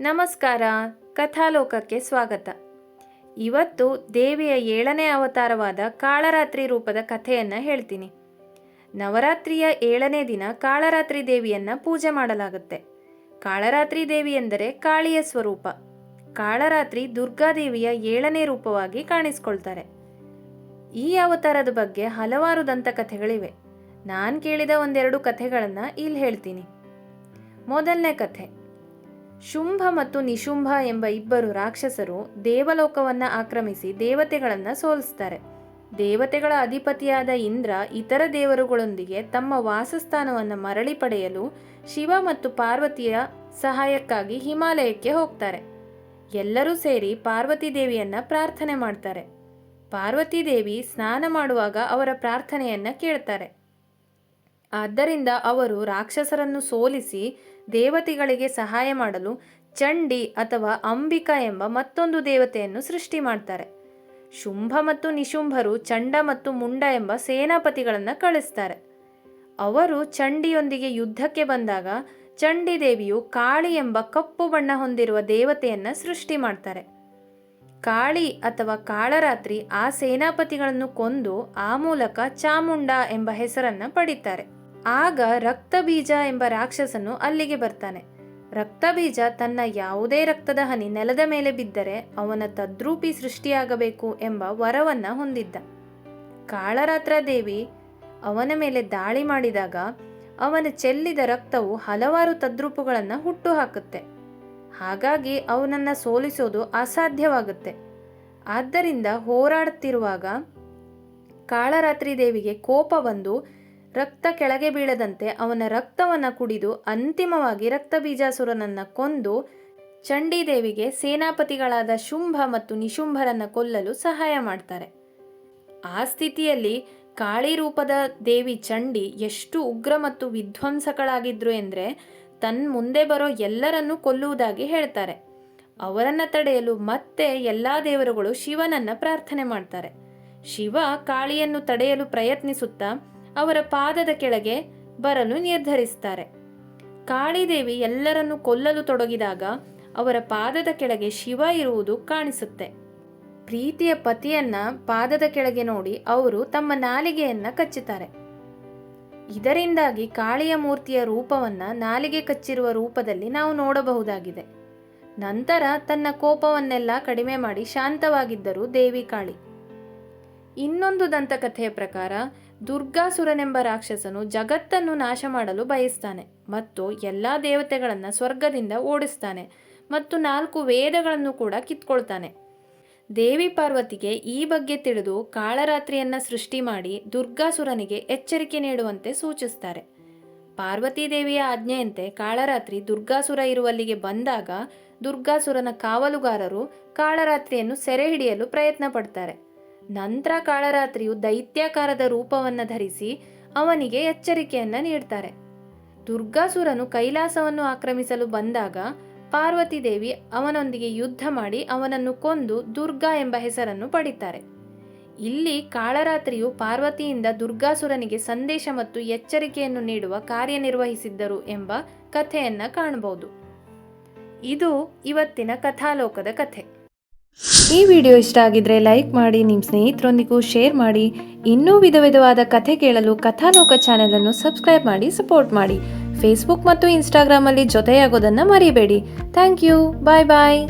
ನಮಸ್ಕಾರ. ಕಥಾಲೋಕಕ್ಕೆ ಸ್ವಾಗತ. ಇವತ್ತು ದೇವಿಯ ಏಳನೇ ಅವತಾರವಾದ ಕಾಳರಾತ್ರಿ ರೂಪದ ಕಥೆಯನ್ನು ಹೇಳ್ತೀನಿ. ನವರಾತ್ರಿಯ ಏಳನೇ ದಿನ ಕಾಳರಾತ್ರಿ ದೇವಿಯನ್ನು ಪೂಜೆ ಮಾಡಲಾಗುತ್ತೆ. ಕಾಳರಾತ್ರಿ ದೇವಿ ಎಂದರೆ ಕಾಳಿಯ ಸ್ವರೂಪ. ಕಾಳರಾತ್ರಿ ದುರ್ಗಾದೇವಿಯ ಏಳನೇ ರೂಪವಾಗಿ ಕಾಣಿಸ್ಕೊಳ್ತಾರೆ. ಈ ಅವತಾರದ ಬಗ್ಗೆ ಹಲವಾರು ದಂತಕಥೆಗಳಿವೆ. ನಾನು ಕೇಳಿದ ಒಂದೆರಡು ಕಥೆಗಳನ್ನು ಇಲ್ಲಿ ಹೇಳ್ತೀನಿ. ಮೊದಲನೇ ಕಥೆ. ಶುಂಭ ಮತ್ತು ನಿಶುಂಭ ಎಂಬ ಇಬ್ಬರು ರಾಕ್ಷಸರು ದೇವಲೋಕವನ್ನ ಆಕ್ರಮಿಸಿ ದೇವತೆಗಳನ್ನು ಸೋಲಿಸ್ತಾರೆ. ದೇವತೆಗಳ ಅಧಿಪತಿಯಾದ ಇಂದ್ರ ಇತರ ದೇವರುಗಳೊಂದಿಗೆ ತಮ್ಮ ವಾಸಸ್ಥಾನವನ್ನು ಮರಳಿ ಪಡೆಯಲು ಶಿವ ಮತ್ತು ಪಾರ್ವತಿಯ ಸಹಾಯಕ್ಕಾಗಿ ಹಿಮಾಲಯಕ್ಕೆ ಹೋಗ್ತಾರೆ. ಎಲ್ಲರೂ ಸೇರಿ ಪಾರ್ವತಿ ದೇವಿಯನ್ನ ಪ್ರಾರ್ಥನೆ ಮಾಡ್ತಾರೆ. ಪಾರ್ವತಿ ದೇವಿ ಸ್ನಾನ ಮಾಡುವಾಗ ಅವರ ಪ್ರಾರ್ಥನೆಯನ್ನ ಕೇಳ್ತಾರೆ. ಆದ್ದರಿಂದ ಅವರು ರಾಕ್ಷಸರನ್ನು ಸೋಲಿಸಿ ದೇವತೆಗಳಿಗೆ ಸಹಾಯ ಮಾಡಲು ಚಂಡಿ ಅಥವಾ ಅಂಬಿಕಾ ಎಂಬ ಮತ್ತೊಂದು ದೇವತೆಯನ್ನು ಸೃಷ್ಟಿ ಮಾಡ್ತಾರೆ. ಶುಂಭ ಮತ್ತು ನಿಶುಂಭರು ಚಂಡ ಮತ್ತು ಮುಂಡ ಎಂಬ ಸೇನಾಪತಿಗಳನ್ನು ಕಳಿಸ್ತಾರೆ. ಅವರು ಚಂಡಿಯೊಂದಿಗೆ ಯುದ್ಧಕ್ಕೆ ಬಂದಾಗ ಚಂಡಿ ದೇವಿಯು ಕಾಳಿ ಎಂಬ ಕಪ್ಪು ಬಣ್ಣ ಹೊಂದಿರುವ ದೇವತೆಯನ್ನು ಸೃಷ್ಟಿ ಮಾಡ್ತಾರೆ. ಕಾಳಿ ಅಥವಾ ಕಾಳರಾತ್ರಿ ಆ ಸೇನಾಪತಿಗಳನ್ನು ಕೊಂದು ಆ ಮೂಲಕ ಚಾಮುಂಡ ಎಂಬ ಹೆಸರನ್ನ ಪಡಿತಾರೆ. ಆಗ ರಕ್ತಬೀಜ ಎಂಬ ರಾಕ್ಷಸನು ಅಲ್ಲಿಗೆ ಬರ್ತಾನೆ. ರಕ್ತಬೀಜ ತನ್ನ ಯಾವುದೇ ರಕ್ತದ ಹನಿ ನೆಲದ ಮೇಲೆ ಬಿದ್ದರೆ ಅವನ ತದ್ರೂಪಿ ಸೃಷ್ಟಿಯಾಗಬೇಕು ಎಂಬ ವರವನ್ನು ಹೊಂದಿದ್ದ. ಕಾಳರಾತ್ರ ದೇವಿ ಅವನ ಮೇಲೆ ದಾಳಿ ಮಾಡಿದಾಗ ಅವನ ಚೆಲ್ಲಿದ ರಕ್ತವು ಹಲವಾರು ತದ್ರೂಪುಗಳನ್ನು ಹುಟ್ಟು ಹಾಕುತ್ತೆ ಹಾಗಾಗಿ ಅವನನ್ನ ಸೋಲಿಸೋದು ಅಸಾಧ್ಯವಾಗುತ್ತೆ. ಆದ್ದರಿಂದ ಹೋರಾಡುತ್ತಿರುವಾಗ ಕಾಳರಾತ್ರಿ ದೇವಿಗೆ ಕೋಪ ಬಂದು ರಕ್ತ ಕೆಳಗೆ ಬೀಳದಂತೆ ಅವನ ರಕ್ತವನ್ನು ಕುಡಿದು ಅಂತಿಮವಾಗಿ ರಕ್ತ ಬೀಜಾಸುರನನ್ನು ಕೊಂದು ಚಂಡೀದೇವಿಗೆ ಸೇನಾಪತಿಗಳಾದ ಶುಂಭ ಮತ್ತು ನಿಶುಂಭರನ್ನು ಕೊಲ್ಲಲು ಸಹಾಯ ಮಾಡ್ತಾರೆ. ಆ ಸ್ಥಿತಿಯಲ್ಲಿ ಕಾಳಿ ರೂಪದ ದೇವಿ ಚಂಡಿ ಎಷ್ಟು ಉಗ್ರ ಮತ್ತು ವಿಧ್ವಂಸಕಳಾಗಿದ್ರು ಎಂದರೆ ತನ್ನ ಮುಂದೆ ಬರೋ ಎಲ್ಲರನ್ನೂ ಕೊಲ್ಲುವುದಾಗಿ ಹೇಳ್ತಾರೆ. ಅವರನ್ನು ತಡೆಯಲು ಮತ್ತೆ ಎಲ್ಲ ದೇವರುಗಳು ಶಿವನನ್ನ ಪ್ರಾರ್ಥನೆ ಮಾಡ್ತಾರೆ. ಶಿವ ಕಾಳಿಯನ್ನು ತಡೆಯಲು ಪ್ರಯತ್ನಿಸುತ್ತಾ ಅವರ ಪಾದದ ಕೆಳಗೆ ಬರಲು ನಿರ್ಧರಿಸ್ತಾರೆ ಕಾಳಿದೇವಿ ಎಲ್ಲರನ್ನು ಕೊಲ್ಲಲು ತೊಡಗಿದಾಗ ಅವರ ಪಾದದ ಕೆಳಗೆ ಶಿವ ಇರುವುದು ಕಾಣಿಸುತ್ತೆ. ಪ್ರೀತಿಯ ಪತಿಯನ್ನ ಪಾದದ ಕೆಳಗೆ ನೋಡಿ ಅವರು ತಮ್ಮ ನಾಲಿಗೆಯನ್ನ ಕಚ್ಚುತ್ತಾರೆ. ಇದರಿಂದಾಗಿ ಕಾಳಿಯ ಮೂರ್ತಿಯ ರೂಪವನ್ನ ನಾಲಿಗೆ ಕಚ್ಚಿರುವ ರೂಪದಲ್ಲಿ ನಾವು ನೋಡಬಹುದಾಗಿದೆ. ನಂತರ ತನ್ನ ಕೋಪವನ್ನೆಲ್ಲ ಕಡಿಮೆ ಮಾಡಿ ಶಾಂತವಾಗಿದ್ದರು ದೇವಿ ಕಾಳಿ. ಇನ್ನೊಂದು ದಂತಕಥೆಯ ಪ್ರಕಾರ ದುರ್ಗಾಸುರನೆಂಬ ರಾಕ್ಷಸನು ಜಗತ್ತನ್ನು ನಾಶ ಮಾಡಲು ಬಯಸ್ತಾನೆ ಮತ್ತು ಎಲ್ಲ ದೇವತೆಗಳನ್ನು ಸ್ವರ್ಗದಿಂದ ಓಡಿಸ್ತಾನೆ ಮತ್ತು ನಾಲ್ಕು ವೇದಗಳನ್ನು ಕೂಡ ಕಿತ್ಕೊಳ್ತಾನೆ. ದೇವಿ ಪಾರ್ವತಿಗೆ ಈ ಬಗ್ಗೆ ತಿಳಿದು ಕಾಳರಾತ್ರಿಯನ್ನು ಸೃಷ್ಟಿ ಮಾಡಿ ದುರ್ಗಾಸುರನಿಗೆ ಎಚ್ಚರಿಕೆ ನೀಡುವಂತೆ ಸೂಚಿಸ್ತಾರೆ. ಪಾರ್ವತಿ ದೇವಿಯ ಆಜ್ಞೆಯಂತೆ ಕಾಳರಾತ್ರಿ ದುರ್ಗಾಸುರ ಇರುವಲ್ಲಿಗೆ ಬಂದಾಗ ದುರ್ಗಾಸುರನ ಕಾವಲುಗಾರರು ಕಾಳರಾತ್ರಿಯನ್ನು ಸೆರೆ ಹಿಡಿಯಲು ಪ್ರಯತ್ನ ಪಡ್ತಾರೆ ನಂತರ ಕಾಳರಾತ್ರಿಯು ದೈತ್ಯಾಕಾರದ ರೂಪವನ್ನು ಧರಿಸಿ ಅವನಿಗೆ ಎಚ್ಚರಿಕೆಯನ್ನು ನೀಡ್ತಾರೆ. ದುರ್ಗಾಸುರನು ಕೈಲಾಸವನ್ನು ಆಕ್ರಮಿಸಲು ಬಂದಾಗ ಪಾರ್ವತಿ ದೇವಿ ಅವನೊಂದಿಗೆ ಯುದ್ಧ ಮಾಡಿ ಅವನನ್ನು ಕೊಂದು ದುರ್ಗಾ ಎಂಬ ಹೆಸರನ್ನು ಪಡಿತಾರೆ. ಇಲ್ಲಿ ಕಾಳರಾತ್ರಿಯು ಪಾರ್ವತಿಯಿಂದ ದುರ್ಗಾಸುರನಿಗೆ ಸಂದೇಶ ಮತ್ತು ಎಚ್ಚರಿಕೆಯನ್ನು ನೀಡುವ ಕಾರ್ಯನಿರ್ವಹಿಸಿದ್ದರು ಎಂಬ ಕಥೆಯನ್ನು ಕಾಣಬಹುದು. ಇದು ಇವತ್ತಿನ ಕಥಾಲೋಕದ ಕಥೆ. ಈ ವಿಡಿಯೋ ಇಷ್ಟ ಆಗಿದ್ರೆ ಲೈಕ್ ಮಾಡಿ ನಿಮ್ಮ ಸ್ನೇಹಿತರೊಂದಿಗೂ ಶೇರ್ ಮಾಡಿ. ಇನ್ನೂ ವಿಧ ವಿಧವಾದ ಕಥೆ ಕೇಳಲು ಕಥಾಲೋಕ ಚಾನೆಲ್ ಅನ್ನು ಸಬ್ಸ್ಕ್ರೈಬ್ ಮಾಡಿ, ಸಪೋರ್ಟ್ ಮಾಡಿ. ಫೇಸ್ಬುಕ್ ಮತ್ತು ಇನ್ಸ್ಟಾಗ್ರಾಮಲ್ಲಿ ಜೊತೆಯಾಗೋದನ್ನು ಮರಿಬೇಡಿ. Thank you. Bye bye.